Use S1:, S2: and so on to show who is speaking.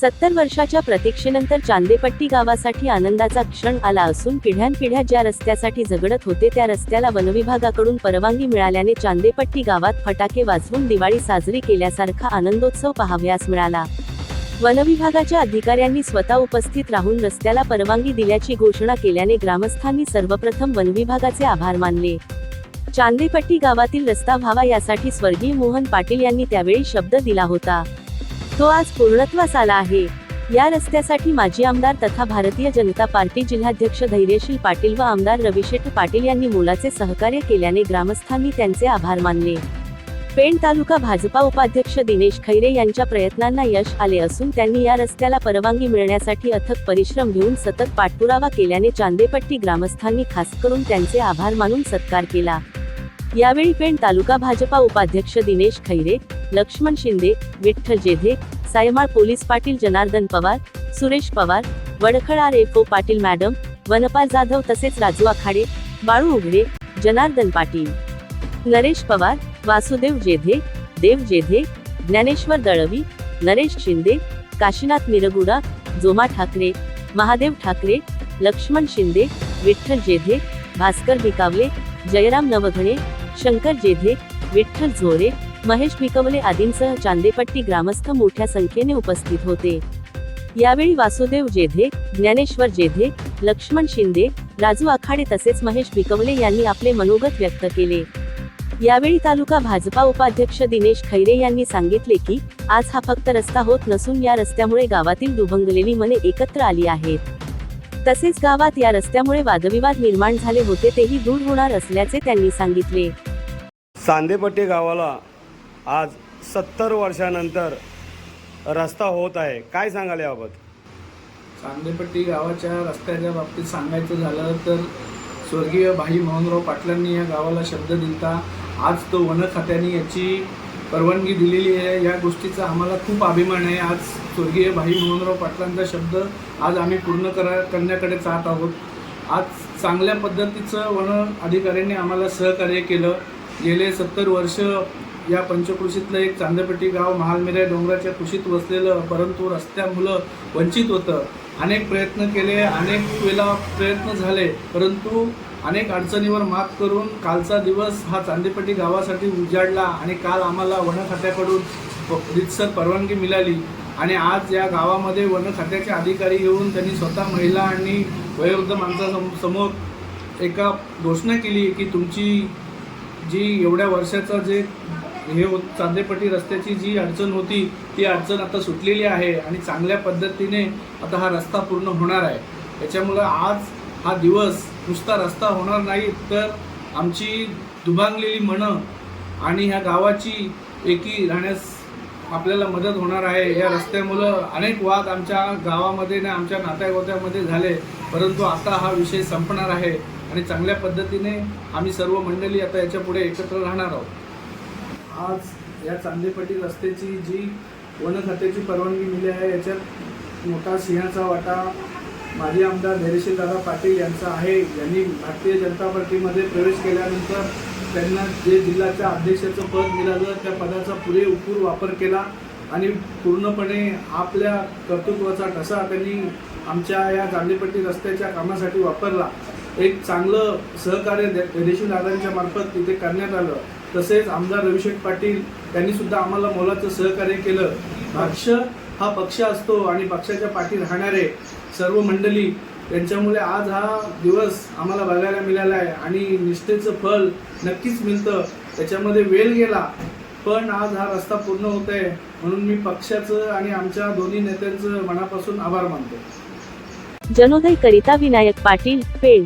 S1: सत्तर वर्षाच्या प्रतीक्षेनंतर चांदेपट्टी गावासाठी आनंदाचा क्षण आला असून पिढ्यानपिढ्या ज्या रस्त्यासाठी झगडत होते त्या रस्त्याला वनविभागाकडून परवानगी मिळाल्याने चांदेपट्टी गावात फटाके वाजवून दिवाळी साजरी केल्यासारखा आनंदोत्सव पाहावयास मिळाला. वनविभागाच्या अधिकाऱ्यांनी स्वतः उपस्थित राहून रस्त्याला परवानगी दिल्याची घोषणा केल्याने ग्रामस्थांनी सर्वप्रथम वनविभागाचे आभार मानले. चांदेपट्टी गावातील रस्ता व्हावा यासाठी स्वर्गीय मोहन पाटील यांनी त्यावेळी शब्द दिला होता. तो आज पूर्णत्वास आला आहे. या रस्त्यासाठी माजी आमदार तथा भारतीय जनता पार्टी जिल्हाध्यक्ष धैर्यशील पाटील व आमदार रविशेठ पाटील यांनी मोलाचे सहकार्य केल्याने ग्रामस्थांनी त्यांचे आभार मानले. पेण तालुका भाजपा उपाध्यक्ष दिनेश खैरे यांच्या प्रयत्नांना यश आले असून त्यांनी या रस्त्याला परवानगी मिळण्यासाठी अथक परिश्रम घेऊन सतत पाठपुरावा केल्याने चांदेपट्टी ग्रामस्थांनी खास करून त्यांचे आभार मानून सत्कार केला. यावेळी पेण तालुका भाजपा उपाध्यक्ष दिनेश खैरे लक्ष्मण शिंदे विठ्ठल जेधे सायमाळ पोलीस पाटील जनार्दन पवार सुरेश पवार वडखळार एफ ओ पाटील मॅडम वनपाल जाधव तसेच राजू आखाडे बाळू उघडे जनार्दन पाटील. नरेश पवार वासुदेव जेधे देव जेधे ज्ञानेश्वर दळवी नरेश शिंदे काशीनाथ मिरगुडा जोमा ठाकरे महादेव ठाकरे लक्ष्मण शिंदे विठ्ठल जेधे भास्कर भिकावले जयराम नवघणे शंकर जेधे विठ्ठल झोरे महेश भिकवले आदींसह चांदेपट्टी ग्रामस्थ मोठ्या संख्येने उपस्थित होते. यावेळी वासुदेव जेधे ज्ञानेश्वर जेधे लक्ष्मण शिंदे राजू आखाडे तसेच महेश भिकवले यांनी आपले मनोगत व्यक्त केले. यावेळी तालुका भाजपा उपाध्यक्ष दिनेश खैरे यांनी सांगितले की आज हा फक्त रस्ता होत नसून या रस्त्यामुळे गावातील दुभंगलेली मने एकत्र आली आहेत. तसेच गावात या रस्त्यामुळे वादविवाद निर्माण झाले होते तेही दूर होणार असल्याचे त्यांनी सांगितले.
S2: चांदेपट्टी गावाला आज सत्तर वर्षानंतर रस्ता होत आहे. काय सांगाल याबाबत?
S3: चांदेपट्टी गावाच्या रस्त्याच्या बाबतीत सांगायचं झालं तर स्वर्गीय भाई मोहनराव पाटलांनी या गावाला शब्द दिलता. आज तो वन खात्याने याची परवानगी दिलेली आहे. या गोष्टीचा आम्हाला खूप अभिमान आहे. आज स्वर्गीय भाई मोहनराव पाटलांचा शब्द आज आम्ही पूर्ण करा करण्याकडे जात आहोत. आज चांगल्या पद्धतीचं वन अधिकाऱ्यांनी आम्हाला सहकार्य केलं. गेले सत्तर वर्ष या पंचकृषीतलं एक चांदपेटी गाव महालमिरा डोंगराच्या कुशीत वसलेलं परंतु रस्त्यामुळं वंचित होतं. अनेक प्रयत्न केले अनेक वेळा प्रयत्न झाले परंतु अनेक अडचणीवर मात करून कालचा दिवस हा चांदेपट्टी गावासाठी उजाडला आणि काल आम्हाला वन खात्याकडून रितसर परवानगी मिळाली. आणि आज या गावामध्ये वन खात्याचे अधिकारी येऊन त्यांनी स्वतः महिला आणि वयोवृद्ध माणसासमोर समोर एका घोषणा केली की तुमची जी एवढ्या वर्षाचं जे हे होत चांदेपट्टी रस्त्याची जी अडचण होती ती अडचण आता सुटलेली आहे आणि चांगल्या पद्धतीने आता हा रस्ता पूर्ण होणार आहे. त्याच्यामुळं आज हा दिवस नुसता रस्ता होणार नाही तर आमची दुभांगलेली मनं आणि ह्या गावाची एकी राहण्यास आपल्याला मदत होणार आहे. या रस्त्यामुळं अनेक वाद आमच्या गावामध्ये आणि आमच्या नात्यागोत्यामध्ये झाले परंतु आता हा विषय संपणार आहे. आणि चांगल्या पद्धतीने आम्ही सर्व मंडळी आता याच्यापुढे एकत्र राहणार आहोत. आज या चांदेपट्टी रस्त्याची जी वन खात्याची परवानगी मिली आहे याच्यात मोठा सिंहाचा वाटा माजी आमदार धैर्यशील दादा पाटील यांचा आहे. यांनी भारतीय जनता पार्टीमध्ये प्रवेश केल्यानंतर त्यांना जे जिल्ह्याच्या अध्यक्षाचं पद मिळालं त्या पदाचा पुरे उपूर वापर केला आणि पूर्णपणे आपल्या कर्तृत्वाचा ठसा त्यांनी आमच्या या गांधीपट्टी रस्त्याच्या कामासाठी वापरला. एक चांगलं सहकार्य धैर्यशील दादांच्या मार्फत तिथे करण्यात आलं. तसेच आमदार रविशेठ पाटील त्यांनी सुद्धा आम्हाला मोलाचं सहकार्य केलं. पक्ष हा पक्ष असतो आणि पक्षाच्या पाठी राहणारे सर्व मंडळी त्यांच्यामुळे आज हा दिवस आम्हाला बघायला मिळाला आहे आणि निष्ठेचं फल नक्कीच मिळतं. त्याच्यामध्ये वेळ गेला पण आज हा रस्ता पूर्ण होत आहे. म्हणून मी पक्षाचं आणि आमच्या दोन्ही नेत्यांचं मनापासून आभार मानतो.
S1: जनोदय करिता विनायक पाटील पेड